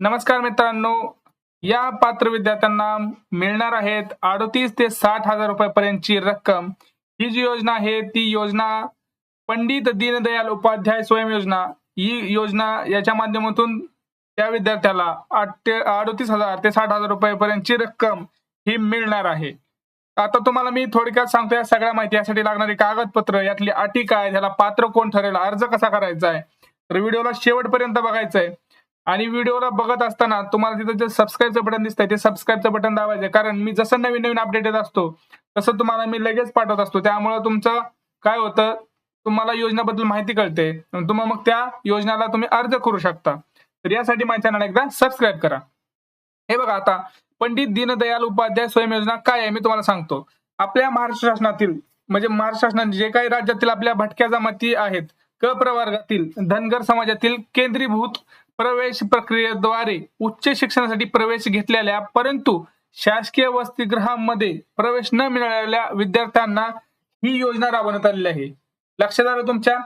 नमस्कार मित्रांनो या पात्र विद्यार्थ्यांना मिळणार आहेत अडतीस ते साठ हजार रुपयापर्यंतची रक्कम. ही जी योजना आहे ती योजना पंडित दीनदयाल उपाध्याय स्वयं योजना. ही योजना याच्या माध्यमातून त्या विद्यार्थ्याला आठ ते अडतीस हजार ते साठ हजार रुपयापर्यंतची रक्कम ही मिळणार आहे. आता तुम्हाला मी थोडक्यात सांगतो या सगळ्या माहिती यासाठी लागणारी कागदपत्र यातली अटी काय त्याला पात्र कोण ठरेल अर्ज कसा करायचा आहे तर व्हिडिओला शेवटपर्यंत बघायचं आहे आणि व्हिडिओला बघत असताना तुम्हाला तिथं जे सबस्क्राईबचं बटन दिसतंय ते सबस्क्राईबचं बटन दाबायचं कारण मी जसं नवीन नवीन अपडेट येत असतो तसं तुम्हाला मी लगेच पाठवत असतो. त्यामुळे तुमचं काय होतं तुम्हाला योजनाबद्दल माहिती कळते. तुम्हाला मग त्या योजनाला तुम्ही अर्ज करू शकता. तर यासाठी माझ्या चॅनल एकदा सबस्क्राईब करा. हे बघा आता पंडित दीनदयाल उपाध्याय स्वयं योजना काय आहे मी तुम्हाला सांगतो. आपल्या महाराष्ट्र शासनातील म्हणजे महाराष्ट्र शासनाने जे काही राज्यातील आपल्या भटक्या जमाती आहेत क प्रवर्गातील धनगर समाजातील केंद्रीभूत प्रवेश प्रक्रियेद्वारे उच्च शिक्षणासाठी प्रवेश घेतलेल्या परंतु शासकीय वसतिगृहामध्ये प्रवेश न मिळालेल्या विद्यार्थ्यांना ही योजना राबवण्यात आलेली आहे. लक्षात आलं तुमच्या?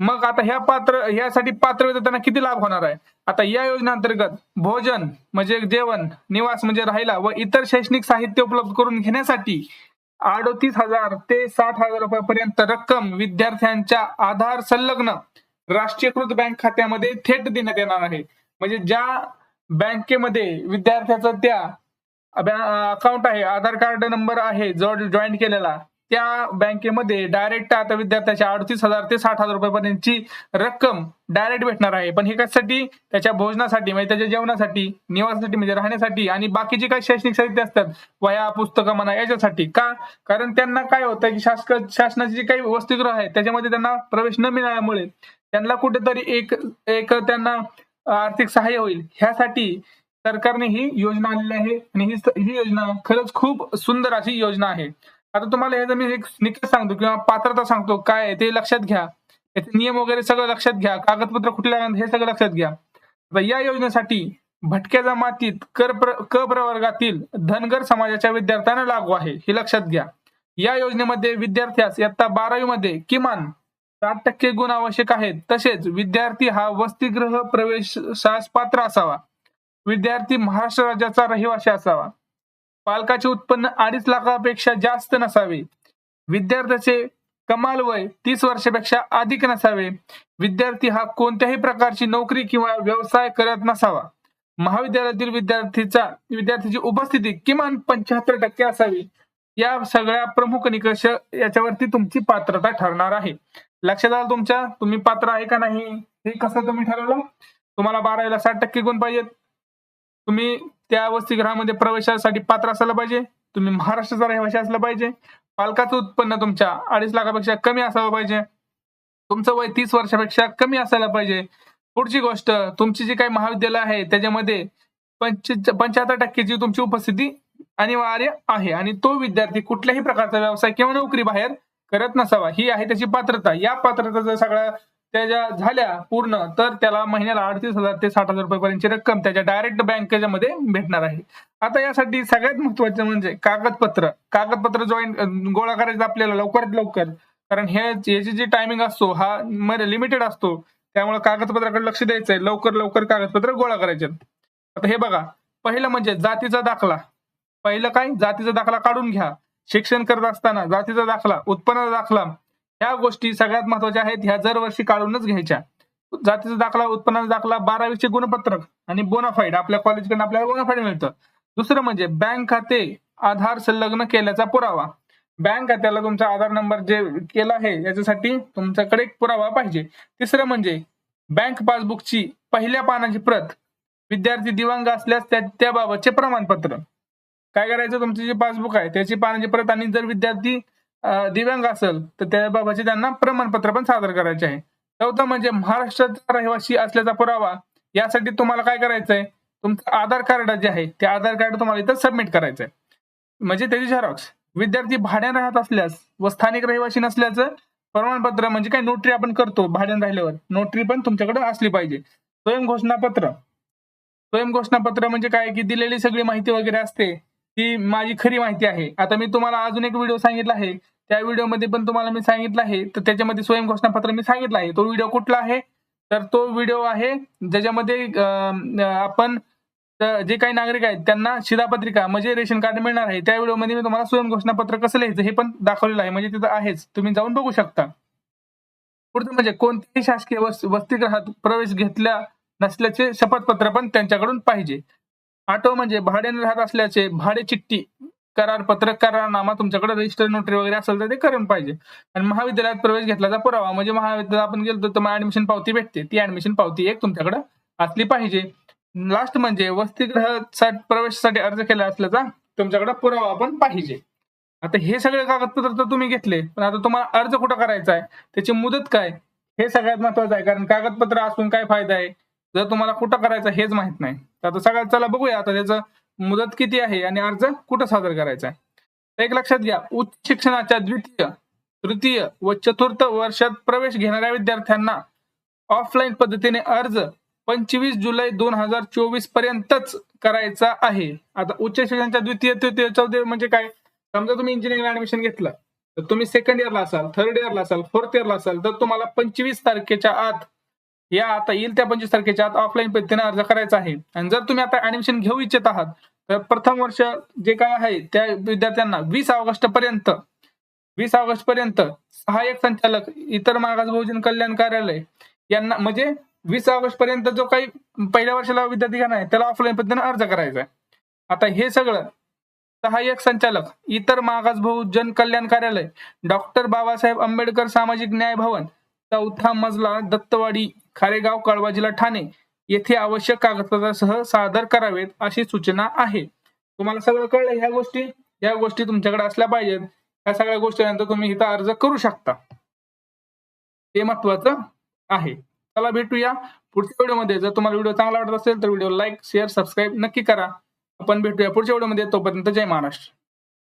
मग आता ह्या पात्र ह्यासाठी पात्र विद्यार्थ्यांना किती लाभ होणार आहे? आता या योजनेअंतर्गत भोजन म्हणजे जेवण निवास म्हणजे राहायला व इतर शैक्षणिक साहित्य उपलब्ध करून घेण्यासाठी अडतीस हजार ते साठ हजार रुपयापर्यंत रक्कम विद्यार्थ्यांच्या आधार संलग्न राष्ट्रीयकृत बँक खात्यामध्ये थेट देण्यात येणार आहे. म्हणजे ज्या बँकेमध्ये विद्यार्थ्याचं त्या अकाउंट आहे आधार कार्ड नंबर आहे जो जॉईन केलेला त्या बँकेमध्ये डायरेक्ट आता विद्यार्थ्याच्या अडतीस हजार ते साठ हजार रुपयापर्यंतची रक्कम डायरेक्ट भेटणार आहे. पण हे कशासाठी? त्याच्या भोजनासाठी म्हणजे त्याच्या जेवणासाठी निवासासाठी म्हणजे राहण्यासाठी आणि बाकीचे काही शैक्षणिक साहित्य असतात वह्या पुस्तकं म्हणा याच्यासाठी. का? कारण त्यांना काय होतं की शासक शासनाची जी काही वसतिगृह आहे त्याच्यामध्ये त्यांना प्रवेश न मिळाल्यामुळे त्यांना कुठेतरी एक एक त्यांना आर्थिक सहाय्य होईल. ह्यासाठी सरकारने ही योजना आणली आहे आणि ही योजना खरंच खूप सुंदर अशी योजना आहे. आता तुम्हाला ह्याचा मी एक निकष सांगतो किंवा पात्रता सांगतो काय आहे ते लक्षात घ्या. याचे नियम वगैरे सगळं लक्षात घ्या. कागदपत्र कुठल्या हे सगळं लक्षात घ्या. आता या योजनेसाठी भटक्या जमातीत कर प्र, क प्रवर्गातील धनगर समाजाच्या विद्यार्थ्यांना लागू आहे हे लक्षात घ्या. या योजनेमध्ये विद्यार्थ्यास इयत्ता बारावी मध्ये किमान साठ टक्के गुण आवश्यक आहेत. तसेच विद्यार्थी हा वसतिगृह प्रवेशास पात्र असावा. विद्यार्थी महाराष्ट्र राज्याचा रहिवासी असावा. पालकाचे उत्पन्न अडीच लाखापेक्षा जास्त नसावे. विद्यार्थ्याचे कमाल वय तीस वर्षापेक्षा अधिक नसावे. विद्यार्थी हा कोणत्याही प्रकारची नोकरी किंवा व्यवसाय करत नसावा. महाविद्यालयातील विद्यार्थीचा विद्यार्थ्याची उपस्थिती किमान पंच्याहत्तर टक्के असावी. या सगळ्या प्रमुख निकष याच्यावरती तुमची पात्रता ठरणार आहे. लक्षात आलं तुमच्या? तुम्ही पात्र आहे का नाही? हे कसं तुम्ही ठरवलं? तुम्हाला बारावीला साठ टक्के गुण पाहिजेत. तुम्ही त्या वसतिगृहामध्ये प्रवेशासाठी पात्र असायला पाहिजे. तुम्ही महाराष्ट्राचा रहिवासी असला पाहिजे. पालकाचं उत्पन्न तुमच्या अडीच लाखापेक्षा कमी असावं पाहिजे. तुमचं वय तीस वर्षापेक्षा कमी असायला पाहिजे. पुढची गोष्ट तुमची जी काही महाविद्यालय आहे त्याच्यामध्ये पंच्याहत्तर टक्केची तुमची उपस्थिती अनिवार्य आहे. आणि तो विद्यार्थी कुठल्याही प्रकारचा व्यवसाय किंवा नोकरी बाहेर करत नसावा. ही आहे त्याची पात्रता. या पात्रताचा सगळा त्याच्या झाल्या पूर्ण तर त्याला महिन्याला अडतीस हजार ते साठ हजार रुपयापर्यंतची रक्कम त्याच्या डायरेक्ट बँकेच्या मध्ये भेटणार आहे. आता यासाठी सगळ्यात महत्वाचं म्हणजे कागदपत्र. कागदपत्र जॉईन गोळा करायचं आपल्याला लवकरात लवकर. कारण हे याची जी टायमिंग असतो हा लिमिटेड असतो. त्यामुळे कागदपत्राकडे लक्ष द्यायचंय. लवकर लवकर कागदपत्र गोळा करायचे. आता हे बघा. पहिलं म्हणजे जातीचा दाखला. पहिलं काय? जातीचा दाखला काढून घ्या. शिक्षण करत असताना जातीचा दाखला उत्पन्नाचा दाखला ह्या गोष्टी सगळ्यात महत्त्वाच्या आहेत ह्या दरवर्षी काढूनच घ्यायच्या. जातीचा दाखला उत्पन्नाचा दाखला बारावीचे गुणपत्रक आणि बोनाफाईड आपल्या कॉलेजकडून आपल्याला बोनाफाईड मिळतं. दुसरं म्हणजे बँक खाते आधार संलग्न केल्याचा पुरावा. बँक खात्याला तुमचा आधार नंबर जे केला आहे याच्यासाठी तुमच्याकडे पुरावा पाहिजे. तिसरं म्हणजे बँक पासबुकची पहिल्या पानाची प्रत. विद्यार्थी दिवंग असल्यास त्या त्याबाबतचे प्रमाणपत्र. काय करायचं? तुमची जी पासबुक आहे त्याची पानाची प्रत आणि जर विद्यार्थी दिव्यांग असेल तर त्याबाबतचे त्यांना प्रमाणपत्र पण सादर करायचे आहे. चौथं म्हणजे महाराष्ट्राचा रहिवासी असल्याचा पुरावा यासाठी तुम्हाला काय करायचंय? तुमचं आधार कार्ड जे आहे ते आधार कार्ड तुम्हाला इथं सबमिट करायचंय. म्हणजे त्याची झेरॉक्स. विद्यार्थी भाड्यानं राहत असल्यास व स्थानिक रहिवासी नसल्याचं प्रमाणपत्र म्हणजे काय? नोटरी आपण करतो भाड्यानं राहिल्यावर. नोटरी पण तुमच्याकडे असली पाहिजे. स्वयं घोषणापत्र स्वयं घोषणापत्र म्हणजे काय? की दिलेली सगळी माहिती वगैरे असते. ही माझी खरी माहिती आहे. आता मी तुम्हाला अजून एक व्हिडिओ सांगितला आहे. त्या व्हिडिओमध्ये पण तुम्हाला मी सांगितलं आहे. तर त्याच्यामध्ये स्वयं घोषणापत्र मी सांगितलं आहे. तो व्हिडिओ कुठला आहे? तर तो व्हिडिओ आहे ज्याच्यामध्ये आपण जे काही नागरिक आहेत त्यांना शिधापत्रिका म्हणजे रेशन कार्ड मिळणार आहे. त्या व्हिडिओमध्ये मी तुम्हाला स्वयं घोषणापत्र कसं लिहायचं हे पण दाखवलेलं आहे. म्हणजे तिथं आहेच. तुम्ही जाऊन बघू शकता. पुढचं म्हणजे कोणत्याही शासकीय वस- वसतिगृहात प्रवेश घेतल्या नसल्याचे शपथपत्र पण त्यांच्याकडून पाहिजे. ऑटो म्हणजे भाड्याने राहत असल्याचे भाडे चिठ्ठी करार पत्रक करारनामा तुमच्याकडे रजिस्टर नोटरी वगैरे असेल तर ते करून पाहिजे. आणि महाविद्यालयात प्रवेश घेतल्याचा पुरावा म्हणजे महाविद्यालयात आपण गेलो तर तुम्हाला ऍडमिशन पावती भेटते. ती ऍडमिशन पावती एक तुमच्याकडे असली पाहिजे. लास्ट म्हणजे वसतिगृह प्रवेशासाठी अर्ज केला असल्याचा तुमच्याकडे पुरावा पण पाहिजे. आता हे सगळे कागदपत्र तर तुम्ही घेतले पण आता तुम्हाला अर्ज कुठं करायचा आहे? त्याची मुदत काय? हे सगळ्यात महत्वाचं आहे कारण कागदपत्र असून काय फायदा आहे? जर तुम्हाला कुठं करायचं हेच माहीत नाही. तर आता सगळ्यात चला बघूया आता त्याचं मुदत किती आहे आणि अर्ज कुठं सादर करायचा आहे. एक लक्षात घ्या उच्च शिक्षणाच्या द्वितीय तृतीय व चतुर्थ वर्षात प्रवेश घेणाऱ्या विद्यार्थ्यांना ऑफलाईन पद्धतीने अर्ज पंचवीस जुलै दोन हजार चोवीस पर्यंतच करायचा आहे. आता उच्च शिक्षणाच्या द्वितीय तृतीय चौथी म्हणजे काय? समजा तुम्ही इंजिनिअरिंग ऍडमिशन घेतलं तर तुम्ही सेकंड इयरला असाल थर्ड इयरला असाल फोर्थ इयरला असाल तर तुम्हाला पंचवीस तारखेच्या आत या आता येईल त्या पंचवीस तारखेच्या आत ऑफलाईन पद्धतीने अर्ज करायचा आहे. आणि जर तुम्ही आता ऍडमिशन घेऊ इच्छित आहात तर प्रथम वर्ष जे काय आहे त्या विद्यार्थ्यांना वीस ऑगस्ट पर्यंत वीस ऑगस्ट पर्यंत सहाय्यक संचालक इतर मागास बहुजन कल्याण कार्यालय यांना म्हणजे वीस ऑगस्ट पर्यंत जो काही पहिल्या वर्षाला विद्यार्थी घेणार आहे त्याला ऑफलाईन पद्धतीने अर्ज करायचा आहे. आता हे सगळं सहाय्यक संचालक इतर मागास बहुजन कल्याण कार्यालय डॉक्टर बाबासाहेब आंबेडकर सामाजिक न्याय भवन चौथा मजला दत्तवाडी खारेगाव कळवा जिल्हा ठाणे. येथे आवश्यक कागदपत्रासह सादर करावेत अशी सूचना आहे. तुम्हाला सगळं कळलं ह्या गोष्टी? या गोष्टी तुमच्याकडे असल्या पाहिजेत. ह्या सगळ्या गोष्टीनंतर तुम्ही इथं अर्ज करू शकता. हे महत्वाचं आहे. चला भेटूया पुढच्या व्हिडिओमध्ये. जर तुम्हाला व्हिडिओ चांगला वाटत असेल तर व्हिडिओ लाईक शेअर सबस्क्राईब नक्की करा. आपण भेटूया पुढच्या व्हिडिओमध्ये. तोपर्यंत जय महाराष्ट्र.